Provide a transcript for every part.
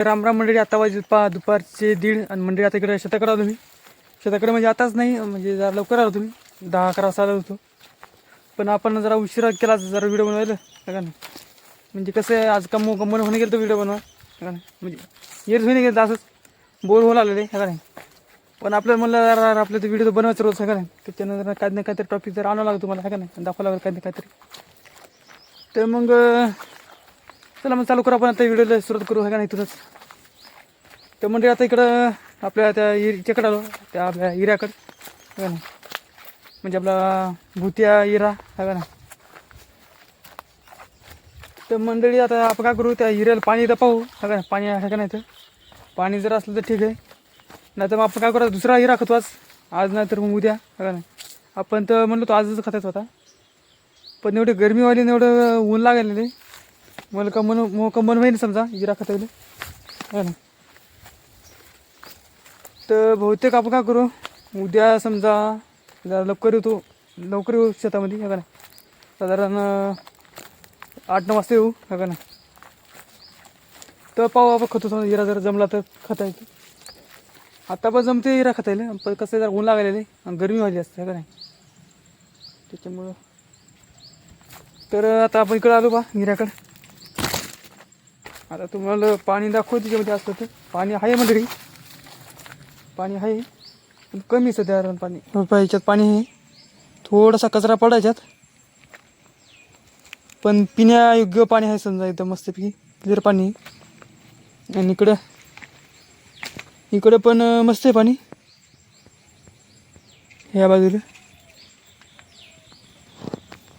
रामराम मंडळी आता वाजले पा दुपारचे दीड आणि मंडळी आता इकडे शेताकडे आलो मी शेताकडे म्हणजे आताच नाही म्हणजे जरा लवकर आलो तुम्ही. दहा अकरा वाजता आलो होतो. पण आपण जरा उशिरा केला जरा व्हिडिओ बनवायला का नाही? म्हणजे कसं आहे आज कम कमन होणे गेलं तो व्हिडिओ बनवा का नाही? म्हणजे येच होणे गेलं असंच बोर होऊ लागलेले का नाही? पण आपल्याला म्हणलं जरा आपल्या ते व्हिडिओ बनवायचं रोज का नाही? त्याच्यानं काही ना काहीतरी टॉपिक जर आणावं लागतो तुम्हाला का नाही? आणि दाखवावं लागेल काही ना काहीतरी. तर मग चला मग चालू करू आपण आता व्हिडिओला सुरुवात करू है का नाही इथूनच तर म्हणजे आता इकडं आपल्या त्या इऱ्याकडे आलो त्या आपल्या हिऱ्याकडं ना का नाही? म्हणजे आपला भूतिया हिरा है का नाही? तर मंडळी आता आपण काय करू त्या हिऱ्याला पाणी तर पाहू हा का पाणी आहे का नाही तर? पाणी जर असलं तर ठीक आहे. नाही तर मग आपण काय करू दुसरा हिरा खातो आज. आज नाही तर मग उद्या है का नाही? आपण तर म्हणलो तो आजच खातायच होता. पण एवढी गरमीवाली एवढं ऊन लागलेलं मला का मग का मन समजा हिरा खाता आहे ना. तर बहुतेक आपण काय करू उद्या समजा जरा लवकर येतो लवकर येऊ शेतामध्ये हे का नाही? साधारण आठ नऊ वाजता येऊ हे का नाही? तर पाहू आपण खतो होतो हिरा जर जमला तर खता येते आता पण जमते हिरा खत येईल पण कसं जरा ऊन लागलेले आणि गरमी व्हायची असते हे का नाही? त्याच्यामुळं. तर आता आपण इकडं आलो बा हिऱ्याकडं. आता तुम्हाला पाणी दाखव त्याच्यामध्ये असतं तर. पाणी आहे म्हणजे मंडळी पाणी आहे. पण कमी सध्या पाणी. हो, याच्यात पाणी आहे. थोडासा कचरा पडायच्यात पण पिण्यायोग्य पाणी आहे समजा एकदम मस्तपैकी. क्लिअर पाणी आणि इकडं. इकडं पण मस्त आहे पाणी. ह्या बाजूला.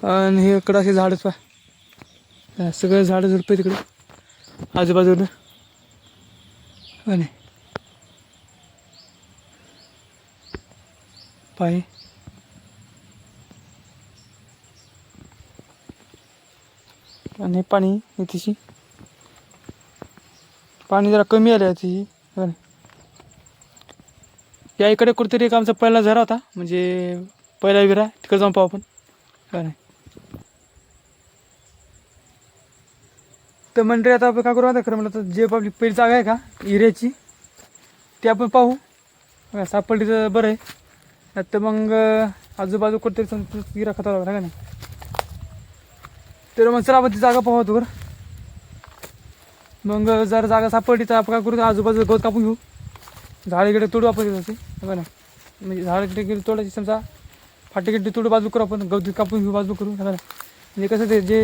आणि हे इकडं असे झाडच पहा. सगळं झाडं झुडपं आहे तिकडे आजूबाजूला? आणि? पाय? आणि पाणी इथेशी पाणी जरा कमी आलं तिची या इकडे कुठेतरी एक आमचा पहिला झरा होता. म्हणजे पहिला विरा तिकडे जाऊन पाहू आपण. काय नाही तर मंडळी आता आपण काय करू? आता खरं म्हणलं तर जे आपली पहिली जागा आहे का हिऱ्याची ती आपण पाहू. सापडलीचं सापडली तर बरं आहे. नाही तर मग आजूबाजू कुठेतरी समजा हिरा खतावा लागला का नाही? तर मग चला आपण ती जागा पाहू बरं. मग जर जागा सापडली तर आपण काय करू? आजूबाजू गवत कापून घेऊ. झाडेकडे तोडू आपण त्याची बघा ना म्हणजे झाड इकडे गेली तोडायची समजा. फाटेकडे तोडू बाजू करू आपण. गवती कापून घेऊ बाजू करू बघा ना म्हणजे कसं ते जे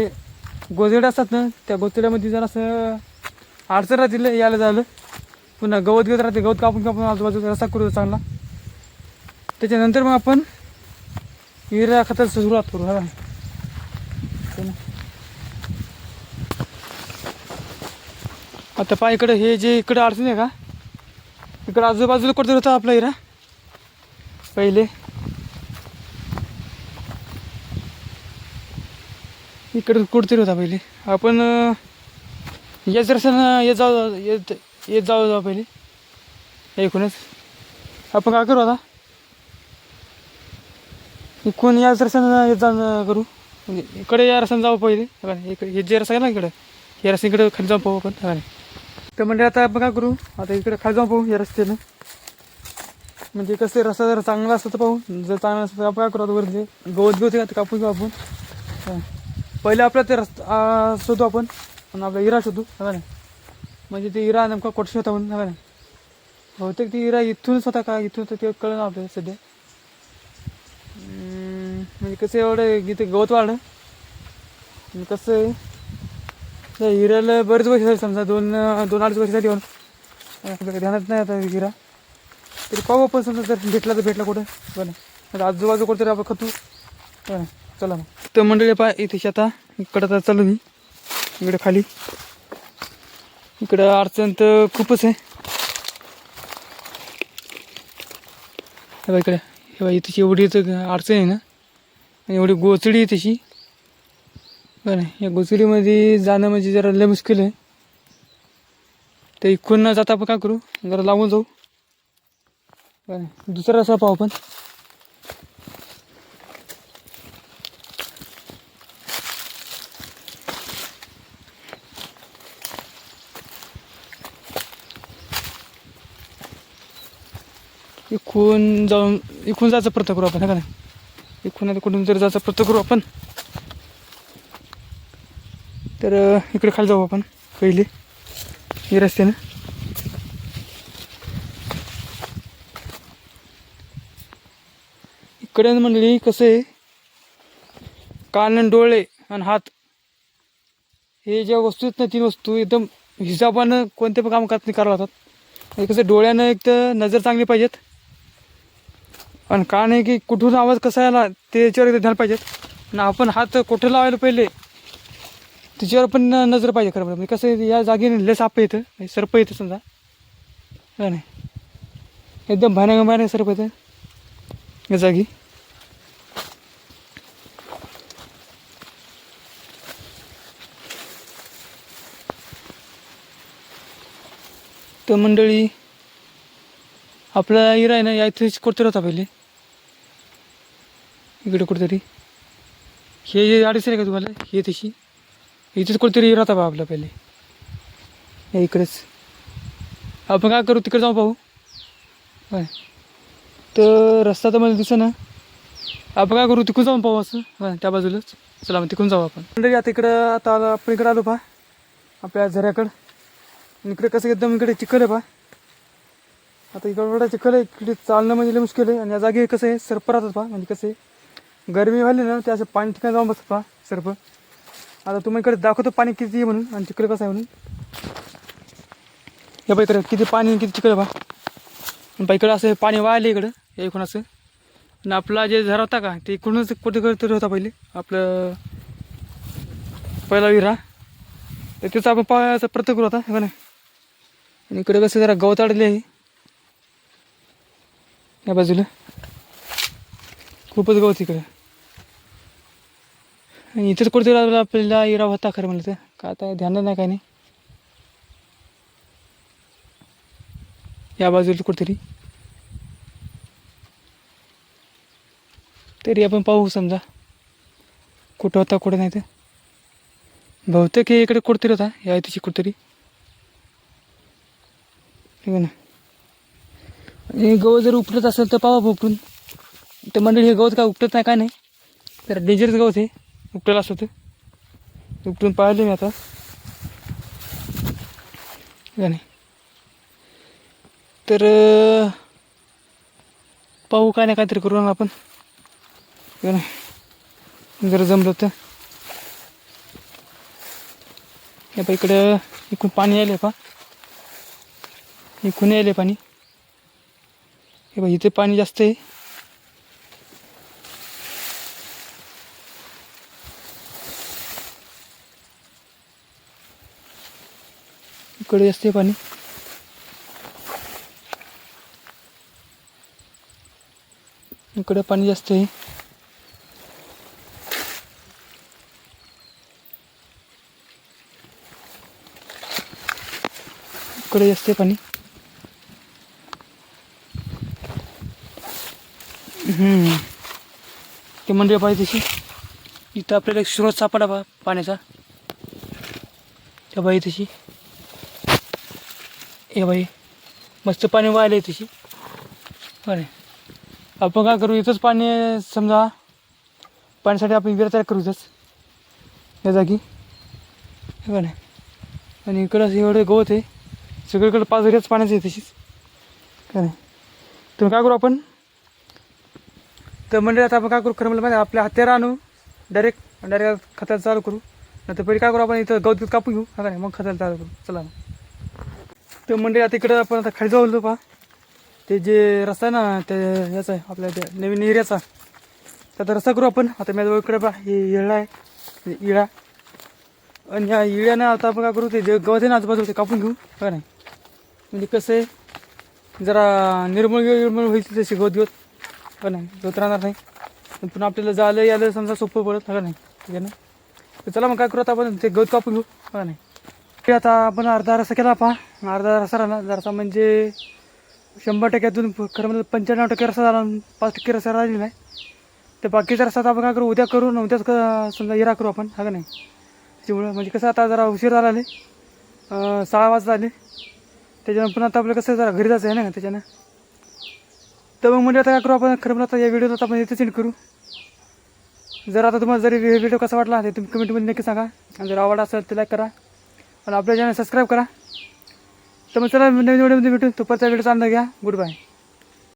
गोजडे असतात ना त्या गोचड्यामध्ये जरा असं अडचण राहतील यायला झालं पुन्हा गवत घेत राहते गवत कापून कापून आजूबाजूचा रस्ता करू चांगला. त्याच्यानंतर मग आपण युरिया खताचं सुरुवात करू हा. आता पहा इकडे हे जे इकडे अडचण आहे का? इकडे आजूबाजूला कुठे होता आपला हिरा? पहिले. इकडे कुठतरी होता पहिले. आपण अं, याच रस्त्यानं येत जाऊ येत येत जाऊ जाऊ पहिले. ऐकूनच आपण काय करू आता? इकडून याच रस्त्यानं येत जा करू? म्हणजे इकडे या रस्त्यानं जाऊ पहिले. इकडे हे जे रस्ता आहे ना इकडे या रस्त्याने इकडे खाली जाऊन पाहू आपण. तर म्हणजे आता आपण काय करू? आता इकडे खाली जाऊन पाहू या रस्त्यानं. म्हणजे कसं रस्ता जर चांगला असतं तर पाहू. जर चांगला असतं तर आपण काय करू आता वरती? गवत गवत आहे का कापून घेऊ आपण. हां. पहिले आपला ते रस्ता शोधू आपण. आणि आपला हिरा शोधू हवा नाही? म्हणजे ते हिरा नेमका कोटशी होता म्हणून हवा नाही? बहुतेक ती हिरा इथूनच होता का? इथून होता ते कळलं आपल्याला सध्या. म्हणजे कसं एवढं इथे गवत वाढलं आणि कसं आहे? त्या हिऱ्याला बरेच वर्ष झाले समजा दोन दोन अडीच वर्ष झाली आपल्याला ध्यानात नाही आता हिरा तरी पाहू आपण समजा जर भेटला तर भेटला कुठं बरं आजूबाजू कुठेतरी आपण खतू बरं चला मग. तर मंडळी पा इथे आता इकडं आता चालू मी इकडं खाली. इकडं अडचण तर खूपच आहे. हे बघा इकडे. हे बा इथे एवढी तर अडचण आहे ना. आणि एवढी गोचडी आहे तशी. बरं या गोचडीमध्ये जाणं म्हणजे जरा लय मुश्किल आहे. तर इकडून न जाता आपण काय करू? जरा लावून जाऊ. बरं दुसरा असा पाहू आपण. इकून जाऊन इकून जायचं प्रयत्न करू आपण है का नाही? इकून आता कुठून तरी जायचा प्रयत्न करू आपण. तर इकडे खाली जाऊ आपण पहिले. हे रस्त्यानं. इकडे म्हणली कसं आहे? कान आणि डोळे आणि हात. हे ज्या वस्तू आहेत ना तीन वस्तू एकदम हिसाबानं कोणते पण काम करत नाही करावं लागतात. म्हणजे कसं डोळ्यानं एक तर नजर चांगली पाहिजेत. आणि का नाही की कुठून आवाज कसा आला ते याच्यावर ध्यान पाहिजेत आणि आपण हात कुठे लावायला पहिले त्याच्यावर पण नजर पाहिजे खरं म्हणजे. कसं आहे, या जागेने लय साप येतं सर्प येतं समजा. नाही? एकदम भयानक भयानक सर्प येतं. या जागी. तर मंडळी आपला हिरा आहे ना या इथेच कुठतरी होता पहिले. इकडे कुठेतरी. हे जे अडीच आहे का तुम्हाला? हे तशी. इथेच कुठेतरी राहता बा आपला पहिले. इकडेच. आपण काय करू? तिकडे जाऊ पाहू काय तर रस्ता तर मला दिसं ना. आपण काय करू? तिकडून जाऊन पाहू असं. हां त्या बाजूलाच. चला मग तिकडून जाऊ आपण. मंडळी आता इकडं आता आलो- आपण इकडे आलो पहा. आपल्या झऱ्याकडं. इकडे कसं एकदम इकडे चिखल आहे पहा. आता इकडं चिखल आहे इकडे चालणं म्हणजे मुश्किल आहे. आणि या जागी कसं आहे सर्प राहतात पहा. म्हणजे कसं आहे गरमी व्हायली ना ते असं पाणी ठिकाणी जाऊन बसतात पा सर्प. आता तुम्ही इकडे दाखवतो पाणी किती आहे म्हणून आणि तिकडे कसं आहे म्हणून. या बा इकडे किती पाणी किती तिकडे आहे पा इकडं असं पाणी वाहिलं इकडं एकूण इकडून असं. आणि आपला जे झरा होता का ते इकडूनच कुठे तरी होता पहिले. आपलं पहिला विरा. तर त्याचा आपण पाहायचा प्रयत्न करू होता का नाही आणि इकडे कसं जरा गवत अडले आहे. या बाजूला. खूपच गवत इकडे. आणि इथेच कुठेतरी आपला- आपल्याला इरा होता खरं म्हणलं तर. का आता ध्यान नाही काय नाही. या बाजूला कुठेतरी. तरी आपण पाहू समजा. कुठं होता कुठं नाही तर. बहुतेक हे इकडे कुठतरी होता. या तिची कुठतरी. ठीक आहे ना. आणि गवत जर उपटत असेल तर पाहा उपटून तर मंडळी हे गवत काय उपटत नाही काय नाही? तर डेंजरस गवत आहे. उपटेलं असं ते. उपटून पाहिले मी आता. ठीक नाही. तर पाहू काय नाही काहीतरी करू ना आपण. ठीक नाही. जर जमलं तर हे पा इकडं इकडून पाणी यायले पा. इकून यायले पाणी. हे बा इथे पाणी जास्त आहे. इकडे जास्त आहे पाणी. इकडे पाणी जास्त आहे. इकडे जास्त आहे पाणी. ते मंदिर पाहिजे तशी. इथं आपल्याला एक स्रोत सापडा पाण्याचा. त्या बाई तशी. ए बाई मस्त पाणी वाहिले आहे तशी बरं आपण काय करू इथंच पाणी समजा. पाण्यासाठी आपण विहीर तयार करू इथंच. या जागी. हे का नाही आणि इकडं एवढं गवत आहे सगळीकडे पाच विहिरच पाण्याचं आहे तशीच. काय नाही. तर काय करू आपण? तर म्हणजे आता आपण काय करू खरं मला माहिती आपल्या हत्यार आणू. डायरेक्ट डायरेक्ट खताला चालू करू. नाही तर पहिले काय करू आपण इथं गवत कापून घेऊ. हा का नाही? मग खताला चालू करू. चला मग. तर मंडळी आता इकडं आपण आता खाली जाऊ पहा. ते जे रस्ता आहे ना ते याचा आहे आपल्या त्या नवीन एरियाचा. त्याचा रस्ता करू आपण. आता माझ्या इकडे पहा हे येळा आहे. इळा आणि या इळ्यानं आता आपण काय करू ते जे गवत आहे ना आजूबाजूला ते कापून घेऊ. का नाही म्हणजे कसं आहे जरा निर्मळ निर्मळ होईल तसे गवत गवत. का नाही गवत राहणार नाही. पण पुन्हा आपल्याला जायला यायला समजा सोपं पडत. का नाही. ठीक आहे ना? तर चला मग काय करू आता आपण ते गवत कापून घेऊ. का नाही. की आता आपण अर्धा रस्ता केला पहा. अर्धा रस्ता राहिला जरासा म्हणजे शंभर टक्क्यातून खरं म्हणजे पंच्याण्णव टक्के रस्ता झाला पाच टक्के रस्ता राहिलेला आहे तर बाकीचा रस्ता आपण काय करू उद्या करू ना उद्याच समजा हिरा करू आपण हा का नाही? त्याच्यामुळं म्हणजे कसं आता जरा उशीर झाला आले सहा वाजता आले. त्याच्यानं पुन्हा आता आपलं कसं जरा घरी जायचं आहे ना त्याच्यानं. तर मग म्हणजे आता काय करू आपण खरं म्हणजे आता या व्हिडिओला आता आपण इथेच एंड करू. जर आता तुम्हाला जरी व्हिडिओ कसा वाटला तर तुम्ही कमेंटमध्ये नक्की सांगा. आणि जर आवड असेल तर लाईक करा. आणि आपल्या चॅनल सबस्क्राईब करा. तर मग चला नवीन व्हिडिओमध्ये भेटून तुपाचा व्हिडिओ चांगला घ्या. Good bye